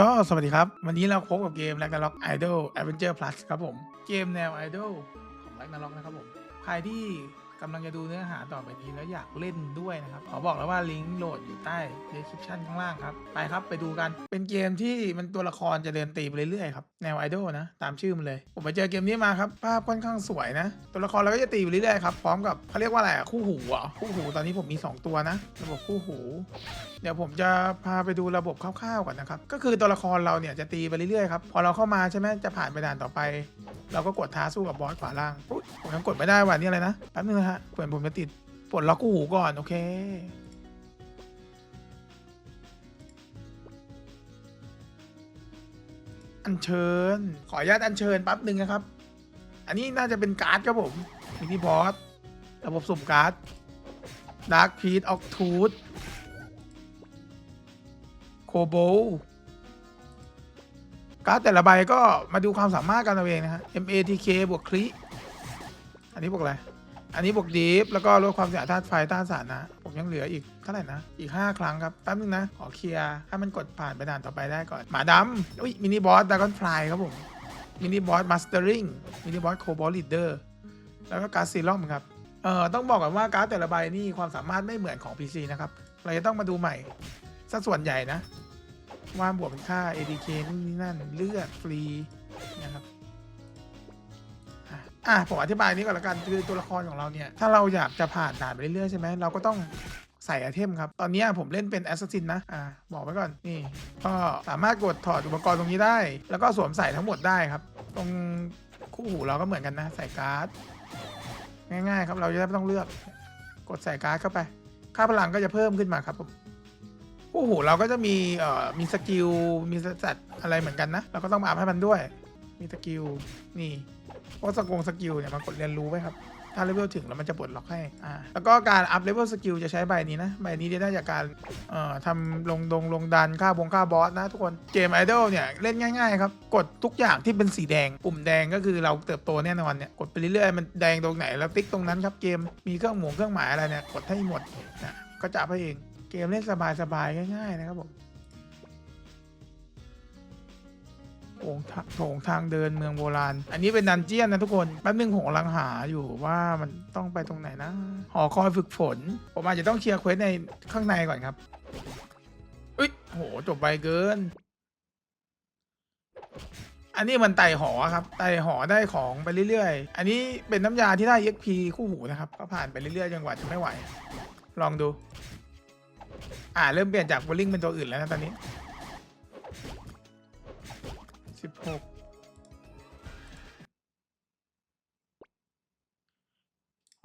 ก็สวัสดีครับ วันนี้เราพบกับเกม Ragnarok Idol Adventure Plus ครับผม เกมแนว Idol ของ Ragnarok นะครับผม ใครที่ กำลังจะดูเนื้อหาต่อไปนี้แล้วอยากเล่นด้วยนะครับขอบอกแล้วว่าลิงก์โหลดอยู่ใต้ description ข้างล่างครับ ไปครับไปดูกัน เป็นเกมที่มันตัวละครจะเดินตีไปเรื่อยๆครับ แนว Idol นะ ตามชื่อมันเลย ผมไปเจอเกมนี้มาครับ ภาพค่อนข้างสวยนะ ตัวละครเราก็จะตีไปเรื่อยๆครับ พร้อมกับเขาเรียกว่าอะไรอะคู่หูอะคู่หูตอนนี้ผมมี 2 ตัวนะ ระบบคู่หู เดี๋ยวผมจะพาไปดูระบบคร่าวๆก่อนนะครับ ก็คือตัวละครเราเนี่ยจะตีไปเรื่อยๆครับ พอเราเข้ามาใช่ไหมจะผ่านไปด่านต่อไป เราก็กดท้าสู้กับบอสขวาล่างอุ๊ยผมยังกดไม่ได้ว่ะนี่อะไรนะแป๊บนึงนะฮะเปิดผมจะติดปลดล็อกคู่หูก่อน โอเค อัญเชิญ ขออนุญาตอัญเชิญแป๊บหนึ่งนะครับ อันนี้น่าจะเป็นการ์ดครับผมมินิบอสระบบสุ่มการ์ดดาร์คพีทออกทูธโคโบการ์ดแต่ละใบก็มาดูความสามารถกันเอาเองนะฮะ MATK บวกคลิอันนี้บวกอะไร อันนี้บวกดีฟแล้วก็ลดความเสียธาตุไฟต้านสารนะ ผมยังเหลืออีกเท่าไหร่นะ อีก 5 ครั้งครับ แป๊บนึงนะ ขอเคลียร์ให้มันกดผ่านไปด่านต่อไปได้ก่อน หมาดำอุ้ยมินิบอสดากอนฟลายครับผม มินิบอสมาสเตอริงมินิบอสโคบอลลีดเดอร์แล้วก็การ์ดซีรอมครับเอ่อต้องบอกก่อนว่าการ์ดแต่ละใบนี่ความสามารถไม่เหมือนของ PC นะครับ เราจะต้องมาดูใหม่สัดส่วนใหญ่นะว่าบวกเป็นค่า ADK นู่นนี่นั่นเลือดฟรีนะครับ อะผมอธิบายนี้ก่อนละกันคือตัวละครของเราเนี่ย ถ้าเราอยากจะผ่านด่านไปเรื่อยๆใช่ไหมเราก็ต้องใส่ไอเทมครับ ตอนนี้ผมเล่นเป็นแอสซัสซินนะ อ่า บอกไว้ก่อน นี่ ก็สามารถกดถอดอุปกรณ์ตรงนี้ได้ แล้วก็สวมใส่ทั้งหมดได้ครับ ตรงคู่หูเราก็เหมือนกันนะ ใส่การ์ด ง่ายๆครับ เราจะได้ไม่ต้องเลือก กดใส่การ์ดเข้าไป ค่าพลังก็จะเพิ่มขึ้นมาครับผมโอ้โหเราก็จะมี เอ่อ มีสกิล มีสัตว์อะไรเหมือนกันนะ เราก็ต้องมาอัพให้มันด้วย มีสกิล นี่ เพราะสกงสกิลเนี่ยมากดเรียนรู้ไว้ครับ ถ้าเลเวลถึงแล้วมันจะปลดล็อกให้อ่าแล้วก็การอัพเลเวลสกิลจะใช้ใบนี้นะ ใบนี้ได้จากการเอ่อทำลงดงลงดันค่าบงค่าบอสนะทุกคนเกมไอดอลเนี่ยเล่นง่ายๆครับ กดทุกอย่างที่เป็นสีแดง ปุ่มแดงก็คือเราเติบโตแน่นอนเนี่ยกดไปเรื่อยๆมันแดงตรงไหนแล้วติ๊กตรงนั้นครับเกมมีเครื่องหมูเครื่องหมายอะไรเนี่ยกดให้หมดนะก็จะอัพให้เองเกมเล่นสบายๆง่ายๆนะครับผม โถงทางโถงทางเดินเมืองโบราณ อันนี้เป็นดันเจียนนะทุกคน แป๊บนึงผมกำลังหาอยู่ว่ามันต้องไปตรงไหนนะ หอคอยฝึกฝน ผมอาจจะต้องเคลียร์เควสในข้างในก่อนครับ อุ้ยโห จบไปเกิน อันนี้มันไต่หอครับ ไต่หอได้ของไปเรื่อยๆ อันนี้เป็นน้ำยาที่ได้ EXP คู่หูนะครับ ก็ผ่านไปเรื่อยๆจนกว่าจะไม่ไหว ลองดู อ่าเริ่มเปลี่ยนจากโบลิ่งเป็นตัวอื่นแล้วนะตอนนี้ สิบหก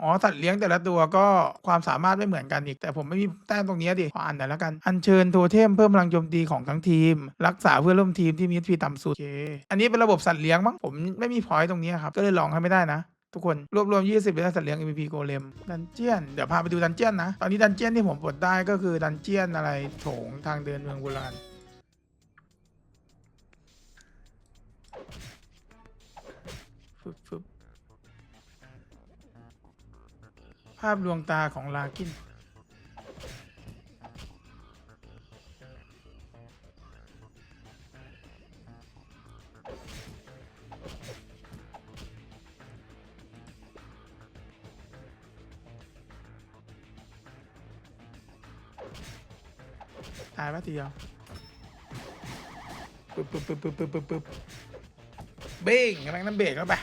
อ๋อสัตว์เลี้ยงแต่ละตัวก็ความสามารถไม่เหมือนกันอีก แต่ผมไม่มีแต้มตรงนี้ดิขออ่านหน่อยแล้วกัน อัญเชิญโทเทมเพิ่มพลังโจมตีของทั้งทีม รักษาเพื่อนร่วมทีมที่มี HP ต่ำสุดโอเคอันนี้เป็นระบบสัตว์เลี้ยงมั้งผมไม่มีพอยต์ตรงนี้ครับ ก็เลยลองให้ไม่ได้นะ ทุกคนรวบรวม 20เป็นสัตว์เลี้ยง MVP โกเลมดันเจียนเดี๋ยวพาไปดูดันเจียนนะตอนนี้ดันเจียนที่ผมปลดได้ก็คือดันเจียนอะไรโถงทางเดินเมืองโบราณ ฟึบฟึบภาพดวงตาของลากิน ตายปะทีเดียวปึ๊บปึ๊บปึ๊บปึ๊บปึ๊บปึ๊บ เบ้งกำลังน้ำเบรกเข้าไป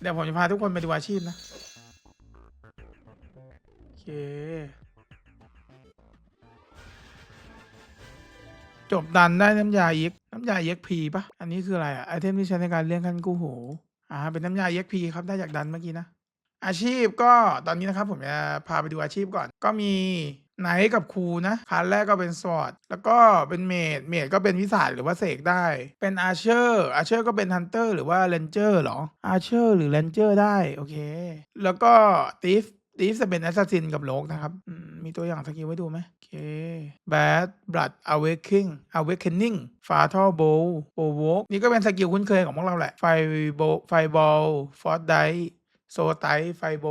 เดี๋ยวผมจะพาทุกคนไปดูอาชีพนะ โอเค จบดันได้น้ำยาเอ็กน้ำยาเอ็กพีปะอันนี้คืออะไรอะไอเทมที่ใช้ในการเลี้ยงขั้นกู้โหอ่าเป็นน้ำยาเอ็กพีครับได้จากดันเมื่อกี้นะอาชีพก็ตอนนี้นะครับผมจะพาไปดูอาชีพก่อน ก็มี ไนท์กับครูนะคันแรกก็เป็นสวอตแล้วก็เป็นเมดเมดก็เป็นวิสัยหรือว่าเสกได้ เป็นอาเชอร์อาเชอร์ก็เป็นฮันเตอร์หรือว่าเรนเจอร์หรออาเชอร์หรือเรนเจอร์ได้ โอเค แล้วก็ตีฟตีฟจะเป็นแอสซัสซินกับโลกนะครับ มีตัวอย่างสกิลไว้ดูไหมโอเค Bad Blood Awakening Awakening Fatal Bow Provoke นี่ก็เป็นสกิลคุ้นเคยของพวกเราแหละ ไฟโบไฟบอลฟอร์ดไดโซไตไฟโบ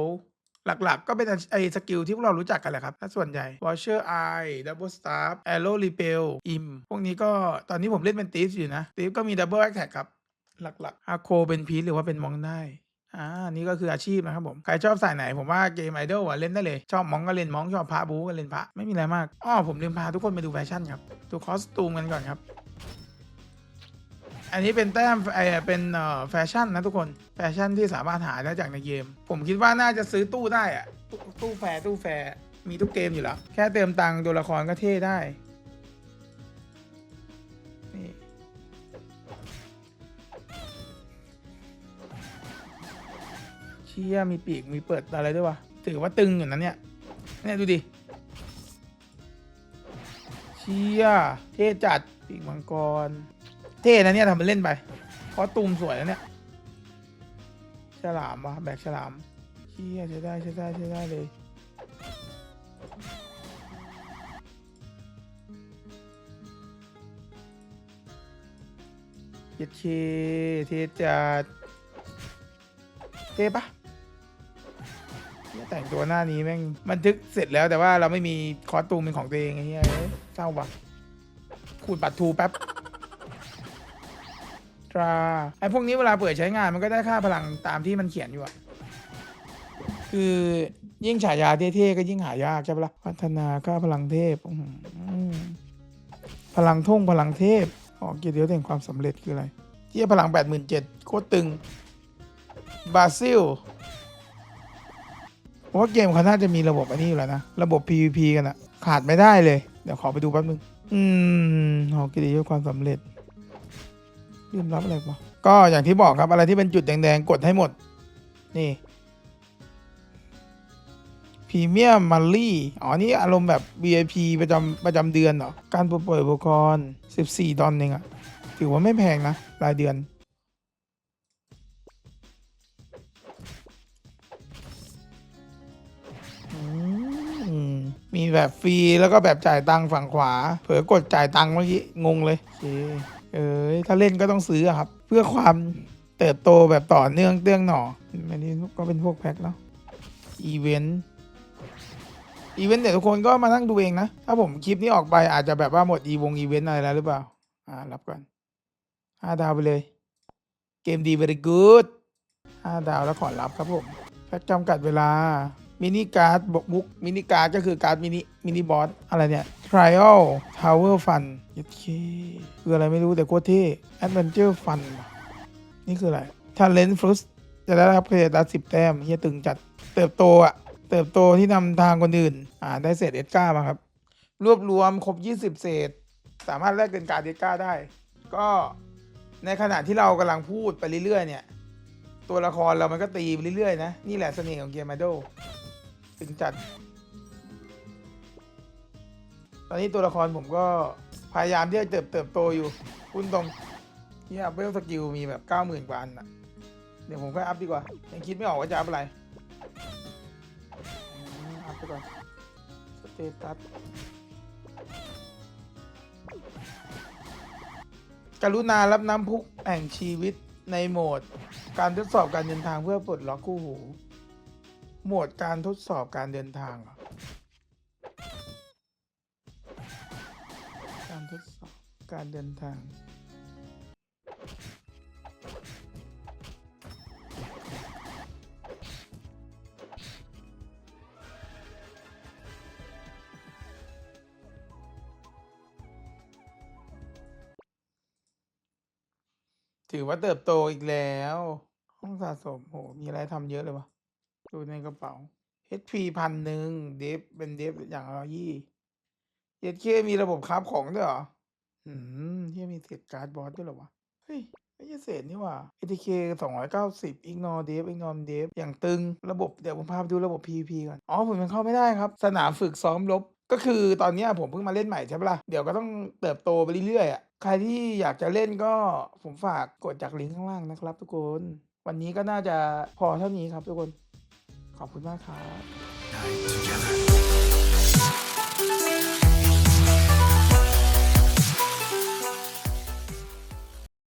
หลักๆ ก็เป็นไอ้สกิลที่พวกเรารู้จักกันแหละครับถ้าส่วนใหญ่ Watcher Eye Double Staff Arrow Repel Im พวกนี้ก็ตอนนี้ผมเล่นเป็นตีฟอยู่นะตีฟก็มี Double Attack ครับ หลักๆอาโคเป็นพีหรือว่าเป็นมองได้อ่า นี่ก็คืออาชีพนะครับผม ใครชอบสายไหนผมว่าเกมไอดอลอะเล่นได้เลย ชอบมองก็เล่นมองชอบพระบูก็เล่นพระไม่มีอะไรมาก อ้อผมลืมพาทุกคนไปดูแฟชั่นครับดูคอสตูมกันก่อนครับ อันนี้เป็นแต้มไอเป็นเอ่อแฟชั่นนะทุกคนแฟชั่นที่สามารถหาได้จากในเกม ผมคิดว่าน่าจะซื้อตู้ได้อะตู้ตู้แฟร์ตู้แฟร์มีทุกเกมอยู่แล้วแค่เติมตังค์ตัวละครก็เท่ได้นี่เชี่ยมีปีกมีเปิดอะไรด้วยวะถือว่าตึงอยู่นะเนี่ยเนี่ยดูดิเชี่ยเท่จัดปีกมังกร เท่นะเนี่ยทำเป็นเล่นไปคอสตูมสวยนะเนี่ย ฉลามวะแบกฉลามเชี่ยใช้ได้ใช้ได้ใช้ได้เลยเย็ดเคเทจัดเทปะเนี่ยแต่งตัวหน้านี้แม่งบันทึกเสร็จแล้วแต่ว่าเราไม่มีคอสตูมเป็นของตัวเองไอ้เหี้ยเศร้าปะขูดบัตรทูแป๊บ ตราไอ้พวกนี้เวลาเปิดใช้งานมันก็ได้ค่าพลังตามที่มันเขียนอยู่อะคือยิ่งฉายาเท่ๆก็ยิ่งหายากใช่ปะล่ะพัฒนาค่าพลังเทพพลังท่งพลังเทพอ๋อเกียรติยศแห่งความสำเร็จคืออะไรเที่พลังแปดหมื่นเจ็ดโคตรตึงบราซิลผมว่าเกมเขาน่าจะมีระบบอันนี้อยู่แล้วนะ ระบบ PVP กันอะขาดไม่ได้เลย เดี๋ยวขอไปดูแป๊บนึง อืมหอเกียรติยศความสำเร็จ ลืมรับอะไรวะก็อย่างที่บอกครับอะไรที่เป็นจุดแดงๆ กดให้หมด นี่พรีเมียมมัลลี่อ๋อ นี่อารมณ์แบบ VIP ประจำประจำเดือนเหรอ การปล่อยอุปกรณ์ 14 ดอลเองอะถือว่าไม่แพงนะ รายเดือนมมีแบบฟรีแล้วก็แบบจ่ายตังค์ฝั่งขวา เผลอกดจ่ายตังค์เมื่อกี้ งงเลยโอเค เอ้ยถ้าเล่นก็ต้องซื้อครับ เพื่อความเติบโตแบบต่อเนื่องเตื้องหน่ออันนี้ก็เป็นพวกแพ็คเนาะอีเวนต์อีเวนต์เดี๋ยวทุกคนก็มานั่งดูเองนะ ถ้าผมคลิปนี้ออกไปอาจจะแบบว่าหมดอีวงอีเวนต์อะไรแล้วหรือเปล่า อ่า รับก่อนห้าดาวไปเลย เกมดี very good ห้าดาวแล้วขอรับครับผมแพ็คจำกัดเวลา มินิการ์ดบกบุ๊กมินิการ์ดก็คือการ์ดมินิมินิบอสอะไรเนี่ย Trial Tower Fun ยัดเคคืออะไรไม่รู้แต่โคตรเท่ Adventure Fun นี่คืออะไร Talent Fruit จะได้รับเครดิตสิบแต้มเฮียตึงจัดเติบโตอะเติบโตที่นำทางคนอื่น อ่าได้เศษเอสก้ามาครับ รวบรวมครบ 20 เศษ สามารถแลกเป็นการ์ดเอสก้าได้ ก็ในขณะที่เรากำลังพูดไปเรื่อยๆเนี่ย ตัวละครเรามันก็ตีไปเรื่อยๆนะ นี่แหละเสน่ห์ของเกมไอด ถึงจัด ตอนนี้ตัวละครผมก็พยายามที่จะเติบเติบโตอยู่ คุณตรงที่อัพเวลสกิลมีแบบเก้าหมื่นกว่าอันอะเดี๋ยวผมค่อยอัพดีกว่า ยังคิดไม่ออกว่าจะอัพอะไร อัพไปก่อน สเตตัสกรุณารับน้ำพุแห่งชีวิตในโหมด การทดสอบการเดินทางเพื่อปลดล็อกคู่หู หมวดการทดสอบการเดินทางเหรอการทดสอบการเดินทางถือว่าเติบโตอีกแล้ว ห้องสะสมโหมีอะไรทำเยอะเลยวะ ดูในกระเป๋า HP พันหนึ่งเดฟเป็นเดฟอย่างละยี่เจ็ดเคมีระบบคราฟของด้วยเหรอ อืมที่มีเศษการ์ดบอสด้วยเหรอวะ เฮ้ย ไม่ใช่เศษนี่หว่า ATK สองร้อยเก้าสิบอีกนอเดฟอีกนอนเดฟอย่างตึงระบบเดี๋ยวผมพาไปดูระบบ PVP ก่อน อ๋อ ผมยังเข้าไม่ได้ครับ สนามฝึกซ้อมรบก็คือตอนนี้ผมเพิ่งมาเล่นใหม่ใช่ปะล่ะ เดี๋ยวก็ต้องเติบโตไปเรื่อยๆอะ ใครที่อยากจะเล่นก็ผมฝากกดจากลิงก์ข้างล่างนะครับทุกคน วันนี้ก็น่าจะพอเท่านี้ครับทุกคน ขอบคุณมากครับ